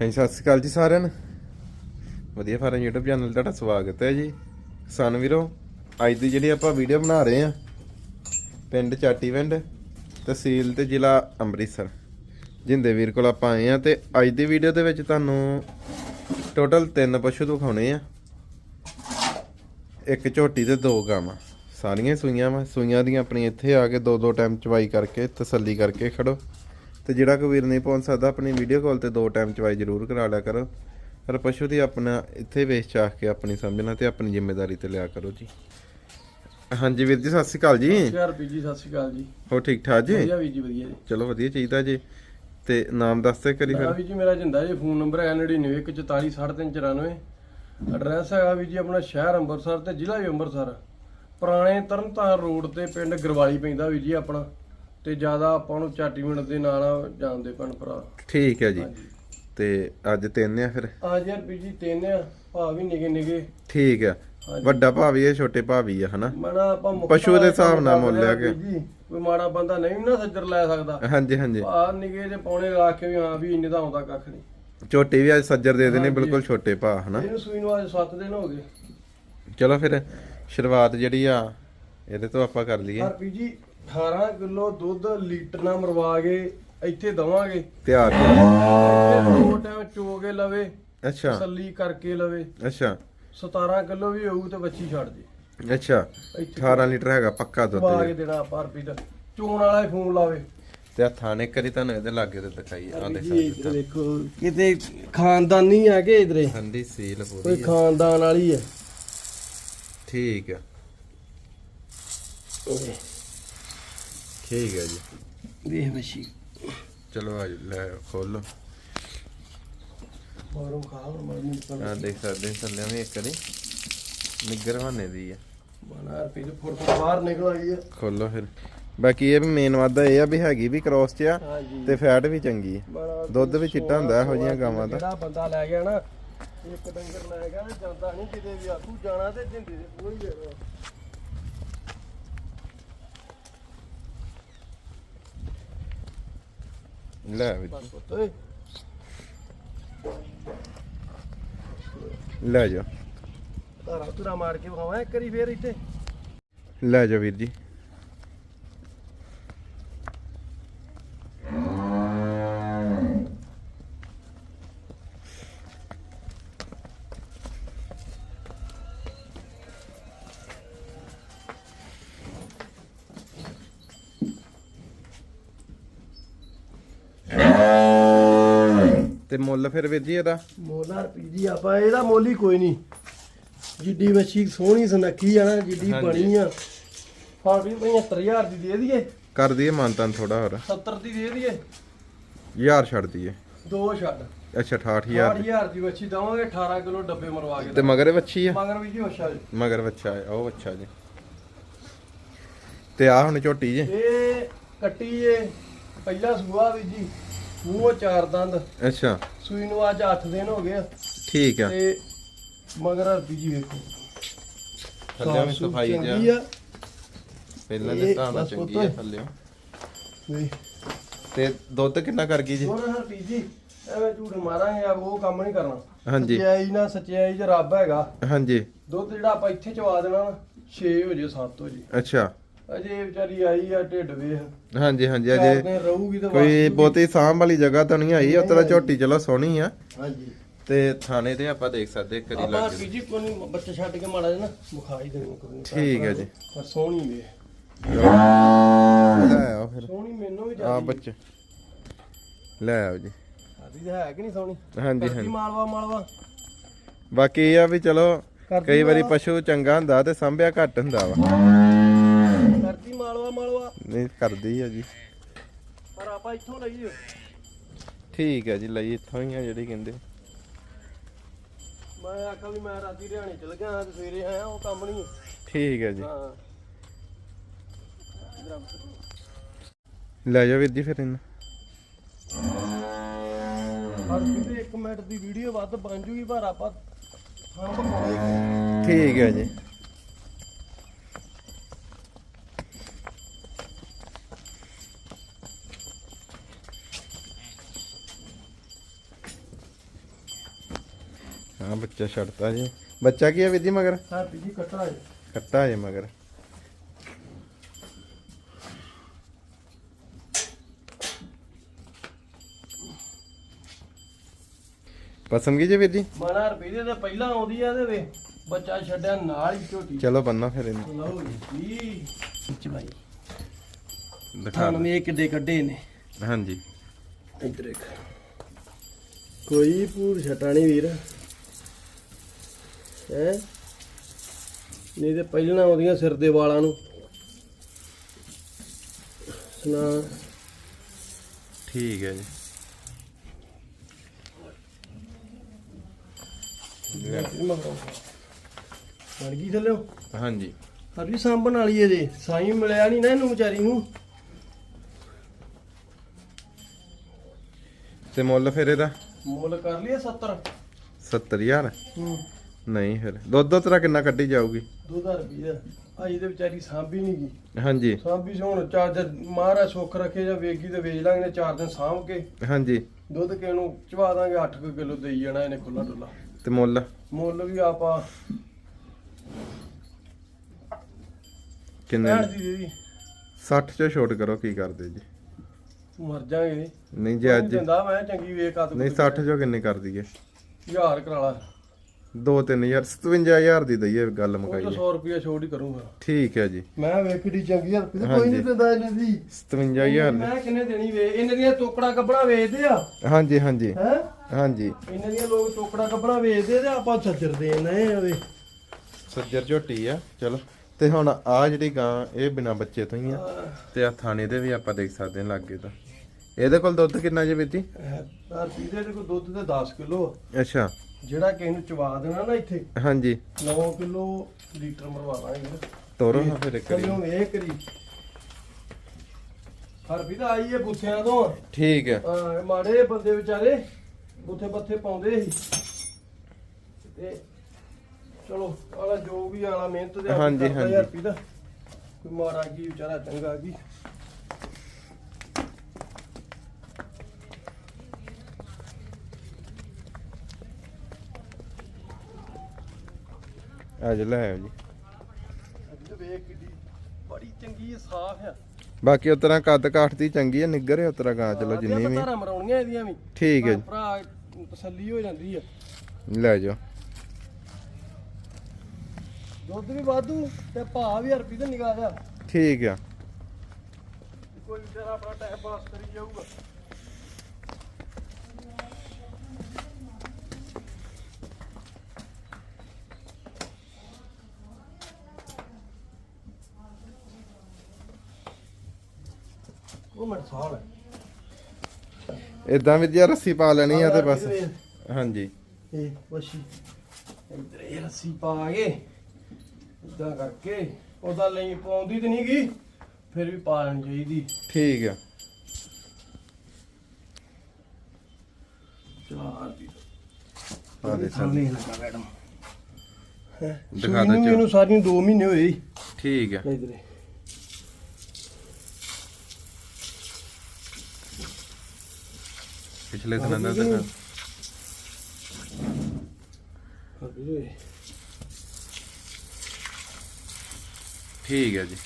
ਹਾਂਜੀ, ਸਤਿ ਸ਼੍ਰੀ ਅਕਾਲ ਜੀ ਸਾਰਿਆਂ ਨੂੰ। ਵਧੀਆ ਫਾਰਮ YouTube ਚੈਨਲ ਤੁਹਾਡਾ ਸਵਾਗਤ ਹੈ ਜੀ। ਕਿਸਾਨ ਵੀਰੋ, ਅੱਜ ਦੀ ਜਿਹੜੀ ਆਪਾਂ ਵੀਡੀਓ ਬਣਾ ਰਹੇ ਆ ਪਿੰਡ ਚਾਟੀਵਿੰਡ ਤਹਿਸੀਲ ਤੇ ਜ਼ਿਲ੍ਹਾ ਅੰਮ੍ਰਿਤਸਰ। ਜਿੰਦੇ ਵੀਰ ਕੋਲ ਆਪਾਂ ਆਏ ਆ ਤੇ ਅੱਜ ਦੀ ਵੀਡੀਓ ਦੇ ਵਿੱਚ ਤੁਹਾਨੂੰ ਟੋਟਲ ਤਿੰਨ ਪਸ਼ੂ ਦਿਖਾਉਣੇ ਆ। ਇੱਕ ਝੋਟੀ ਤੇ ਦੋ ਗਾਵਾਂ। ਸਾਰੀਆਂ ਸੂਈਆਂ ਵਾ, ਸੂਈਆਂ ਦੀਆਂ ਆਪਣੀ ਇੱਥੇ ਆ ਕੇ ਦੋ ਦੋ ਟਾਈਮ ਚਵਾਈ ਕਰਕੇ, ਤਸੱਲੀ ਕਰਕੇ ਖੜੋ। ਤੇ ਜਿਹੜਾ ਕੋਈ ਵੀਰ ਨਹੀਂ ਪਹੁੰਚ ਸਕਦਾ ਆਪਣੀ ਵੀਡੀਓ ਕਾਲ ਤੇ ਦੋ ਟਾਈਮ ਚਵਾਈ ਜ਼ਰੂਰ ਕਰਾ ਲਿਆ ਕਰੋ। ਪਰ ਪਸ਼ੂ ਦੀ ਆਪਣਾ ਇੱਥੇ ਵੇਚ ਚਾਖ ਕੇ ਆਪਣੀ ਸਮਝਣਾ ਤੇ ਆਪਣੀ ਜ਼ਿੰਮੇਵਾਰੀ ਤੇ ਲਿਆ ਕਰੋ ਜੀ। ਹਾਂਜੀ ਵੀਰ ਜੀ ਸਤਿ ਸ਼੍ਰੀ ਅਕਾਲ ਜੀ। ਯਾਰ ਬੀ ਜੀ ਸਤਿ ਸ਼੍ਰੀ ਅਕਾਲ ਜੀ। ਹੋ ਠੀਕ ਠਾਕ ਜੀ? ਵਧੀਆ ਵੀ ਜੀ ਵਧੀਆ ਜੀ। ਚਲੋ ਵਧੀਆ ਚਾਹੀਦਾ ਜੀ। ਤੇ ਨਾਮ ਦੱਸਦੇ ਕਰੀ ਹਾਂ ਫਿਰ। ਵੀ ਜੀ ਮੇਰਾ ਜਿੰਦਾ ਜੀ ਫੋਨ ਨੰਬਰ ਹੈ 9914437394 ਐਡਰੈਸ ਹੈਗਾ ਵੀ ਜੀ ਆਪਣਾ ਸ਼ਹਿਰ ਅੰਮ੍ਰਿਤਸਰ ਤੇ ਜ਼ਿਲ੍ਹਾ ਵੀ ਅੰਮ੍ਰਿਤਸਰ। ਪੁਰਾਣੇ ਤਰਨਤਾਰਨ ਰੋਡ ਤੇ ਪਿੰਡ ਗਰਵਾਲੀ ਪੈਂਦਾ ਵੀ ਜੀ ਆਪਣਾ। ਤੇ ਜ਼ਿਆਦਾ ਆਪਾਂ ਨੂੰ ਚਾਟੀ ਮਿੰਟ ਦੇ ਨਾਲ ਜਾਣਦੇ ਭੈਣ ਭਰਾ। ਠੀਕ ਹੈ ਜੀ। ਤੇ ਅੱਜ ਤਿੰਨ ਆ ਫਿਰ? ਆ ਯਾਰ ਵੀ ਜੀ ਤਿੰਨ ਆ ਭਾ ਵੀ ਨਿਗੇ ਨਿਗੇ ਠੀਕ ਆ। ਵੱਡਾ ਭਾਵੀ ਹੈ ਛੋਟੇ ਭਾਵੀ ਆ ਹਨਾ? ਮਣਾ ਆਪਾਂ ਪਸ਼ੂ ਦੇ ਹਿਸਾਬ ਨਾਲ ਮੁੱਲ ਲਿਆ ਕੇ। ਜੀ ਕੋਈ ਮਾੜਾ ਬੰਦਾ ਨਹੀਂ ਨਾ ਸੱਜਰ ਲੈ ਸਕਦਾ। ਹਾਂਜੀ ਹਾਂਜੀ। ਆ ਨਿਗੇ ਜੇ ਪੌਣੇ ਲਾ ਕੇ ਵੀ ਹਾਂ ਵੀ ਇੰਨੇ ਦਾ ਆਉਂਦਾ ਕੱਖ ਨਹੀਂ। ਝੋਟੀ ਵੀ ਅੱਜ ਸੱਜਰ ਦੇ ਦੇਣੇ। ਬਿਲਕੁਲ ਛੋਟੇ ਭਾ ਹਨਾ? ਇਹਨੂੰ ਸੂਈ ਨੂੰ ਅੱਜ 7 ਦਿਨ ਹੋ ਗਏ। ਚਲੋ ਫਿਰ ਸ਼ੁਰੂਆਤ ਜਿਹੜੀ ਆ ਇਹਦੇ ਤੋਂ ਆਪਾਂ ਕਰ ਲਈਏ। ਹਰਪੀ ਜੀ 18 ਕਿਲੋ ਦੁੱਧ ਲੀਟਰ ਨਾਲ ਮਰਵਾ ਕੇ ਇੱਥੇ ਦਵਾਂਗੇ। ਤਿਆਰ ਦੋ ਟਾਈਮ ਚੋ ਕੇ ਲਵੇ ਅੱਛਾ। ਤਸੱਲੀ ਕਰਕੇ ਲਵੇ। ਅੱਛਾ। 17 ਕਿਲੋ ਵੀ ਹੋਊ ਤੇ ਬੱਚੀ ਛੱਡ ਦੇ। ਅੱਛਾ। ਇੱਥੇ 18 ਲੀਟਰ ਹੈਗਾ ਪੱਕਾ ਦੁੱਧ ਪਾ। ਕੇ ਦੇਣਾ ਆਪਾਂ ਹਰਪੀ ਦਾ। ਚੋਣ ਵਾਲਾ ਹੀ ਫੋਨ ਲਾਵੇ। ਤੇ ਹੱਥਾਂ ਨੇ ਕਰੀ ਤੁਹਾਨੂੰ ਇਹਦੇ ਲਾਗੇ ਤੇ ਦਿਖਾਈ ਆ ਦੇਖ ਦੇਖੋ ਕਿਤੇ ਖਾਨਦਾਨੀ ਆ ਕੇ ਇਧਰੇ। ਠੰਡੀ ਸੀਲ ਕੋਈ ਪੂਰੀ ਆ। ਖਾਨਦਾਨ ਵਾਲੀ ਹੈ। ਠੀਕ ਆ ਠੀਕ ਹੈ ਜੀ। ਦੇਖ ਬੱਚੀ ਚਲੋ ਆ ਲੈ ਖੋਲੋ। ਮਾਰੋ ਖਾ ਹੁਣ ਮਰਨੀ ਤਾਂ ਆ ਦੇਖ ਸਕਦੇ ਹਾਂ ਥੱਲੇ ਵੀ ਇੱਕ ਵਾਰੀ। ਨਿੱਗਰ ਬਹਾਨੇ ਦੀ ਆ। ਬਣਾ ਦੇ ਫੁੱਟ ਤੋਂ ਬਾਹਰ ਨਿਕਲ ਆਈ ਹੈ ਖੋਲੋ ਫਿਰ। ਬਾਕੀ ਇਹ ਵੀ ਮੇਨ ਵਾਦਾ ਇਹ ਆ ਵੀ ਹੈਗੀ ਵੀ ਕ੍ਰੋਸ ਚ ਆ ਹਾਂਜੀ ਤੇ ਫੈਟ ਵੀ ਚੰਗੀ ਆ। ਬੜਾ ਦੁੱਧ ਵੀ ਚਿੱਟਾ ਹੁੰਦਾ ਇਹੋ ਜਿਹੀਆਂ ਗਾਵਾਂ ਦਾ। ਜਿਹੜਾ ਬੰਦਾ ਲੈ ਗਿਆ ਨਾ ਇੱਕ ਡੰਗਰ ਲੈ ਗਿਆ ਤੇ ਜਾਂਦਾ ਨਹੀਂ ਕਿਤੇ ਵੀ ਆਖੂ ਜਾਣਾ ਤੇ ਜਿੰਦੇ ਦੇ ਕੋਈ ਦੇ ਦੋ ਲੈ ਵੀ ਪੁੱਤ ਓਏ। ਲੈ ਜਾ। ਧਾਰਾ ਧੁਰਾ ਮਾਰ ਕੇ ਵਿਖਾਵਾਂ ਇੱਕ ਵਾਰੀ ਫੇਰ ਇੱਥੇ। ਲੈ ਜਾ ਵੀਰ ਜੀ। ਤੇ ਮੁੱਲ ਫਿਰ ਵੀਰ ਜੀ ਇਹਦਾ? ਮੋਲਾ ਰੁਪਈਆ ਆਪਾਂ ਇਹਦਾ ਮੁੱਲ ਹੀ ਕੋਈ ਨਹੀਂ। ਜਿੱਡੀ ਵੱਛੀ ਸੋਹਣੀ ਸੁਨੱਖੀ ਆ ਨਾ ਜਿੱਡੀ ਹਾਂਜੀ। ਬਣੀ ਆ। ਹਾਂ ਵੀ 75000 ਦੀ ਦੇ ਦਈਏ। ਕਰ ਦਈਏ ਮਾਨਤਾਨ ਥੋੜਾ ਹੋਰ। 70 ਦੀ ਦੇ ਦਈਏ। ਯਾਰ ਛੱਡ ਦਈਏ। ਦੋ ਛੱਡ। ਅੱਛਾ 68000 ਦੀ। 8000 ਦੀ ਵੱਛੀ ਦਵਾਂਗੇ 18 ਕਿਲੋ ਡੱਬੇ ਮਰਵਾ ਕੇ ਤੇ ਮਗਰ ਵੱਛੀ ਆ? ਮਗਰ ਵੀ ਜੀ ਹੋਸ਼ਾ ਮਗਰ ਬੱਚਾ ਹੈ ਉਹ ਬੱਚਾ ਜੀ। ਤੇ ਆ ਹੁਣ ਝੋਟੀ ਜੀ। ਇਹ ਕੱਟੀ ਏ ਪਹਿਲਾ ਸੂਆ ਵੀ ਜੀ। ਮੂੰਹੋਂ ਚਾਰ ਦੰਦ। ਅੱਛਾ। ਸੂਈ ਨੂੰ ਅੱਜ 8 ਦਿਨ ਹੋ ਗਏ ਆ। ਠੀਕ ਆ। ਤੇ ਮਗਰ ਹਰਪੀ ਜੀ ਵੇਖੋ। ਥੱਲੇ ਵੀ ਸਾਫ਼ ਸੂਫ਼ ਸਫ਼ਾਈ ਜਾ ਚੰਗੀ ਆ। ਪਹਿਲਾਂ ਦੇ ਇਹ ਨਾਲ ਬਸ ਚੰਗੀ ਪੁੱਤ। ਆ ਥੱਲੇ ਵੇ ਤੇ ਦੁੱਧ ਕਿੰਨਾ ਕਰ ਗਈ ਜੀ? ਹੋਰ ਹਰਪੀ ਜੀ ਐਵੇਂ ਝੂਠ ਮਾਰਾਂਗੇ ਆ ਉਹ ਕੰਮ ਨਹੀਂ ਕਰਨਾ। ਹਾਂਜੀ। ਸੱਚਾਈ ਨਾ ਸੱਚਾਈ ਚ ਰੱਬ ਹੈਗਾ। ਹਾਂਜੀ। ਦੁੱਧ ਜਿਹੜਾ ਆਪਾਂ ਇੱਥੇ ਚਵਾ ਦੇਣਾ ਨਾ 6 ਹੋ ਜੇ 7 ਹੋ ਜੇ ਅੱਛਾ। ਅਜੇ ਵਿਚਾਰੀ ਆਈ ਆ ਢਿੱਡ ਵੇਖ ਹਾਂਜੀ ਹਾਂਜੀ ਅਜੇ ਦਿਨ ਰਹੂਗੀ ਤਾਂ ਕੋਈ ਬਹੁਤੀ ਸਾਂਭ ਵਾਲੀ ਜਗ੍ਹਾ ਤਾਂ ਨਹੀਂ ਆਈ ਉਤਰਾ ਝੋਟੀ ਚਲੋ ਸੋਹਣੀ ਆ। ਹਾਂਜੀ। ਤੇ ਥਾਣੇ ਤੇ ਆਪਾਂ ਦੇਖ ਸਕਦੇ ਕਰੀ ਲੱਗ ਹਰਪੀ ਜੀ। ਕੋਈ ਬੱਚਾ ਛੱਡ ਕੇ ਮਾੜਾ ਜਿਹਾ ਨਾ ਮੁਖਾਈ ਦੇਣੀ ਕੋਈ ਠੀਕ ਹੈ ਜੀ। ਪਰ ਸੋਹਣੀ ਵੇ ਲੈ ਆਓ ਫਿਰ। ਸੋਹਣੀ ਮੈਨੂੰ ਵੀ ਆ ਬੱਚੇ। ਲੈ ਆਓ ਜੀ। ਤਾਂ ਹੈ ਕਿ ਨਹੀਂ ਸੋਹਣੀ? ਹਾਂਜੀ ਹਾਂਜੀ। ਮਾਲਵਾ ਮਾਲਵਾ। ਬਾਕੀ ਇਹ ਆ ਵੀ ਚਲੋ ਕਈ ਵਾਰੀ। ਪਸ਼ੂ ਚੰਗਾ ਹੁੰਦਾ ਤੇ ਸੰਭਿਆ ਘੱਟ ਹੁੰਦਾ ਵਾ। ਮਾਲਵਾ ਮਾਲਵਾ। ਨਹੀਂ ਕਰਦੀ ਆ ਜੀ। ਪਰ ਆਪਾਂ ਇੱਥੋਂ ਲਈਏ। ਠੀਕ ਹੈ ਜੀ ਲਈ ਇੱਥੋਂ ਹੀ ਆ ਜਿਹੜੀ ਕਹਿੰਦੇ। ਮੈਂ ਆਖਿਆ ਵੀ ਮੈਂ ਰਾਤੀ ਹਰਿਆਣੇ ਚਲ ਗਿਆ ਤੇ ਸਵੇਰੇ ਆਇਆ ਉਹ ਕੰਮ ਨਹੀਂ ਠੀਕ ਹੈ ਜੀ। ਹਾਂ। ਲੈ ਜਾ ਵੀਰ ਜੀ ਫਿਰ ਇਹਨੂੰ। ਹਰ ਕਿਤੇ 1 ਮਿੰਟ ਦੀ ਵੀਡੀਓ ਵੱਧ ਬਣ ਜੂਗੀ ਪਰ ਆਪਾਂ ਹਾਂ ਠੀਕ ਹੈ ਜੀ। ਹਾਂ ਬੱਚਾ ਛੱਡਤਾ ਜੀ। ਬੱਚਾ ਕੀ ਹੈ ਜੀ ਮਗਰ? ਹੈਪੀ ਜੀ ਕੱਟਾ ਹੈ। ਕੱਟਾ ਜੇ ਮਗਰ। ਪਸੰਦ ਕੀ ਜੇ ਵੀਰ ਜੀ? ਰੁਪਏ ਦੇ ਤਾਂ ਪਹਿਲਾਂ ਆਉਂਦੀ ਆ ਵੇ ਬੱਚਾ ਛੱਡਿਆ ਨਾਲ ਹੀ ਝੋਟੀ। ਚਲੋ ਬੰਨਾ ਫਿਰ ਇਹਨੂੰ। ਲਓ ਜੀ ਜੀ ਭਾਈ ਦਿਖਾ ਤੁਹਾਨੂੰ। ਇਹ ਕਿੱਡੇ ਕੱਢੇ ਨੇ। ਹਾਂਜੀ। ਇੱਧਰ ਇੱਕ ਕੋਈ ਪੂਰ ਛਟਾ ਨਹੀਂ ਵੀਰ। ਹੈ। ਨਹੀਂ ਤੇ ਪਹਿਲਾਂ ਆਉਂਦੀਆਂ ਸਿਰ ਦੇ ਵਾਲਾਂ ਨੂੰ। ਸੁਣਾ। ਠੀਕ ਹੈ ਜੀ। ਬਣ ਗਈ ਥੱਲੇ। ਹਾਂਜੀ। ਹਰ ਵੀ ਸਾਂਭਣ ਵਾਲੀ ਹੈ ਜੇ। ਸਾਈ ਮਿਲਿਆ ਨਹੀਂ ਨਾ ਇਹਨੂੰ ਵਿਚਾਰੀ ਨੂੰ। ਤੇ ਮੁੱਲ ਫਿਰ ਇਹਦਾ? ਮੁੱਲ ਕਰ ਲਈਏ 70 70000 ਹੂੰ। ਨਹੀਂ ਫਿਰ। ਦੁੱਧ ਦੁੱਧ ਤੇਰਾ ਕਿੰਨਾ ਕੱਢੀ ਜਾਊਗੀ? 2000 ਰੁਪਏ ਆਈ ਤੇ ਵਿਚਾਰੀ ਸਾਂਭੀ ਨਹੀਂ ਗਈ। ਹਾਂਜੀ। ਸਾਂਭੀ ਸੀ ਹੁਣ ਚਾਰ ਮਹਾਰਾਜ ਸੁੱਖ ਰੱਖੇ ਜਾਂ ਵੇਗੀ ਤੇ ਵੇਚ ਲਾਂਗੇ ਚਾਰ ਦਿਨ ਸਾਂਭ ਕੇ। ਹਾਂਜੀ। ਦੁੱਧ ਕੇ ਨੂੰ ਚਵਾ ਦਾਂਗੇ 8 ਕਿਲੋ ਦੇਈ ਜਾਣਾ ਇਹਨੇ ਖੁੱਲਾ ਡੁੱਲਾ ਤੇ ਮੁੱਲ? ਮੁੱਲ ਵੀ ਆਪਾਂ ਕਿੰਨੇ ਭੈਣ ਦੀ ਦੀਦੀ 60 ਚੋਂ ਛੋਟ ਕਰੋ ਕੀ ਕਰਦੇ ਜੀ? ਮਰ ਜਾਗੇ। ਨਹੀਂ ਜੇ ਅੱਜ। ਦਿੰਦਾ ਮੈਂ ਚੰਗੀ ਵੇਖ ਆ ਨਹੀਂ 60 ਚੋਂ ਕਿੰਨੇ ਕਰ ਦਈਏ ਹਜ਼ਾਰ ਕਰਾ ਲਾ 2-3000 57000 ਦੀ ਦਈਏ ਗੱਲ ਮੁਕਾਈਏ। 100 ਰੁਪਏ ਛੋੜ ਹੀ ਕਰੂੰਗਾ। ਠੀਕ ਹੈ ਜੀ। ਮੈਂ ਵੇਖੜੀ ਚੰਗੀ ਹਰ ਕੋਈ ਹਾਂਜੀ। ਨਹੀਂ ਦਿੰਦਾ ਇਹਨਾਂ ਦੀ। 57000 ਮੈਂ ਕਿੰਨੇ ਦੇਣੀ ਵੇ? ਇਹਨਾਂ ਦੀਆਂ ਟੋਕੜਾ ਕੱਪੜਾ ਵੇਚਦੇ ਆ। ਹਾਂਜੀ ਹਾਂਜੀ। ਹੈ? ਹਾਂਜੀ। ਇਹਨਾਂ ਦੀਆਂ ਲੋਕ ਟੋਕੜਾ ਕੱਪੜਾ ਵੇਚਦੇ ਤੇ ਆਪਾਂ ਸੱਜਰ ਦੇਣੇ ਆ ਵੇ। ਸੱਜਰ ਝੋਟੀ ਆ ਚਲੋ। ਤੇ ਹੁਣ ਆ ਜਿਹੜੀ ਗਾਂ ਇਹ ਬਿਨਾ ਬੱਚੇ ਤੋਂ ਹੀ ਆ। ਤੇ ਆ ਥਾਣੇ ਦੇ ਵੀ ਆਪਾਂ ਦੇਖ ਸਕਦੇ ਹਾਂ ਲਾਗੇ ਤਾਂ। ਇਹਦੇ ਕੋਲ ਦੁੱਧ ਕਿੰਨਾ ਜੇ ਵੀਤੀ ਆ ਪੀਦੇ ਦੇ ਕੋ ਦੁੱਧ ਤੇ 10 ਕਿਲੋ। ਅੱਛਾ। ਜਿਹੜਾ ਕਿਸੇ ਨੂੰ ਚਵਾ ਦੇਣਾ ਨਾ ਇੱਥੇ ਹਾਂਜੀ। 9 ਕਿਲੋ ਲੀਟਰ ਮਰਵਾ ਲਾਂਗੇ ਤੋਰੋ ਹਾਂ ਫਿਰ ਇੱਕ ਵਾਰੀ। ਵੇਖ ਕਰੀ। ਹਰ ਵੀ ਤਾਂ ਆਈ ਹੈ ਬੁੱਥਿਆਂ ਤੋਂ। ਠੀਕ ਹੈ ਹਾਂ ਮਾੜੇ ਬੰਦੇ ਵਿਚਾਰੇ ਬੁੱਥੇ ਬੱਥੇ ਪਾਉਂਦੇ ਸੀ। ਤੇ ਚਲੋ ਆਲਾ ਜੋ ਵੀ ਆਲਾ ਮਿਹਨਤ ਦੇ ਹਾਂਜੀ, ਹਾਂਜੀ। ਰੁਪਏ ਦਾ ਕੋਈ ਮਾਰਾ ਕੀ ਵਿਚਾਰਾ ਚੰਗਾ ਕੀ। ਲੈ ਆਓ ਜੀ। ਅੱਜ ਤੇ ਵੇਖ ਕਿੱਡੀ ਬੜੀ ਚੰਗੀ ਹੈ, ਸਾਫ਼ ਆ। ਬਾਕੀ ਉਤਰਾ ਕੱਦ ਕਾਠ ਦੀ ਚੰਗੀ ਹੈ ਨਿੱਗਰ ਹੈ ਉਤਰਾ ਗਾਂ ਚਲੋ ਜਿੰਨੀ ਵੀ। ਧਾਰਾਂ ਮਰਾਉਣੀਆਂ ਇਹਦੀਆਂ ਵੀ। ਠੀਕ ਹੈ ਜੀ। ਭਰਾ ਤਸੱਲੀ ਹੋ ਜਾਂਦੀ ਆ। ਲੈ ਜਾਓ। ਦੁੱਧ ਵੀ ਵਾਧੂ ਤੇ ਭਾਅ ਵੀ ਹਰਪੀ ਤੇ ਨਿਗਾਹ ਦਾ। ਠੀਕ ਆ। ਕੋਈ ਵਿਚਾਰਾ ਆਪਣਾ ਟਾਈਮ ਪਾਸ ਕਰੀ ਜਾਊਗਾ। ਸਾਲ ਇਦਾਂ ਵੀ ਜੀ ਰੱਸੀ ਪਾ ਲੈਣੀ ਆ ਤੇ ਬਸ। ਹਾਂਜੀ। ਇਹ ਵਸ਼ੀ ਇਧਰ ਇਹ ਰੱਸੀ ਪਾ ਕੇ ਇਦਾਂ ਕਰਕੇ ਉਹਦਾ ਲਈ ਪਾਉਂਦੀ ਤੇ ਨਹੀਂ ਗਈ ਫਿਰ ਵੀ ਪਾ ਲੈਣੀ ਚਾਹੀਦੀ। ਠੀਕ ਆ। ਚਾਰ ਦੀ। ਆ ਦੇ ਸਾਹਮਣੇ ਲੱਗਾ ਮੈਡਮ ਦਿਖਾ ਦਿਓ ਜੀ। ਇਹਨੂੰ ਸਾਰੀਆਂ 2 ਮਹੀਨੇ ਹੋਏ। ਠੀਕ ਆ। ਇਧਰ ਪਿਛਲੇ ਦਿਨਾਂ ਦਾ ਦਿਖਾ। ਠੀਕ ਹੈ ਜੀ।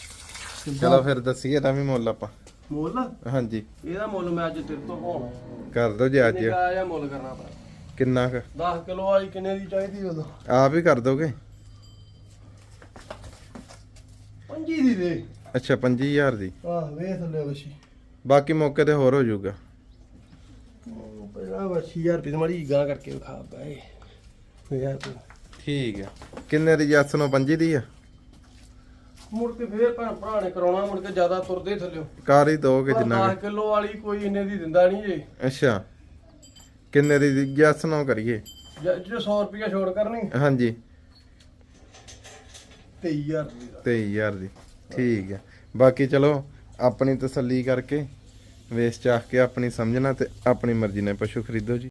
ਚਲੋ ਫਿਰ ਦੱਸੀਏ ਇਹਦਾ ਵੀ ਮੁੱਲ ਆਪਾਂ। ਮੁੱਲ? ਹਾਂਜੀ। ਇਹਦਾ ਮੁੱਲ ਮੈਂ ਅੱਜ ਤੇਰੇ ਤੋਂ ਹੋਣਾ ਕਰ ਦੋ ਜੀ ਅੱਜ। ਨਿਕਾ ਜਿਹਾ ਮੁੱਲ ਕਰਨਾ ਪੈਣਾ ਕਿੰਨਾ ਕੁ? 10 ਕਿਲੋ ਵਾਲੀ ਕਿੰਨੇ ਦੀ ਚਾਹੀਦੀ ਉਦੋਂ? ਆਪ ਹੀ ਕਰ ਦੋਗੇ? ਪੰਜੀ ਦੀ ਦੇ। ਅੱਛਾ 25000 ਦੀ। ਆਹ ਵੇਖ ਲੈ ਵਸ਼ੀ ਬਾਕੀ ਮੌਕੇ ਤੇ ਹੋਰ ਹੋ ਜਾਊਗਾ। ਰੁਪਏ ਮਾੜੀ ਗਾਂ ਕਰਕੇ ਵਿਖਾ ਠੀਕ ਹੈ ਕਿੰਨੇ ਦੀ ਜੱਸ ਨੂੰ 25 ਦੀ ਆ? ਮੁੜ ਕੇ ਫੇਰ ਭੈਣ ਭਰਾ ਨੇ ਕਰਾਉਣਾ ਮੁੜ ਕੇ ਜ਼ਿਆਦਾ ਤੁਰਦੇ ਥੱਲਿਓ ਕਰ ਹੀ ਦੋਗੇ ਜਿੰਨਾ 10 ਕਿਲੋ ਵਾਲੀ ਕੋਈ ਇੰਨੇ ਦੀ ਦਿੰਦਾ ਨਹੀਂ ਜੇ। ਕੁ। ਅੱਛਾ। ਕਿੰਨੇ ਦੀ ਜੱਸ ਨੂੰ ਕਰੀਏ। ਜੇ 100 ਰੁਪਇਆ ਛੋੜ ਕਰਨੀ। ਹਾਂਜੀ। 23000 ਦੀ ਦਾ 23000 ਦੀ। ਠੀਕ ਹੈ ਬਾਕੀ ਚਲੋ ਆਪਣੀ ਤਸੱਲੀ ਕਰਕੇ ਵੇਚ ਚਾਹ ਕੇ ਆਪਣੀ ਸਮਝਣਾ ਤੇ ਆਪਣੀ ਮਰਜ਼ੀ ਨਾਲ ਪਸ਼ੂ ਖਰੀਦੋ ਜੀ।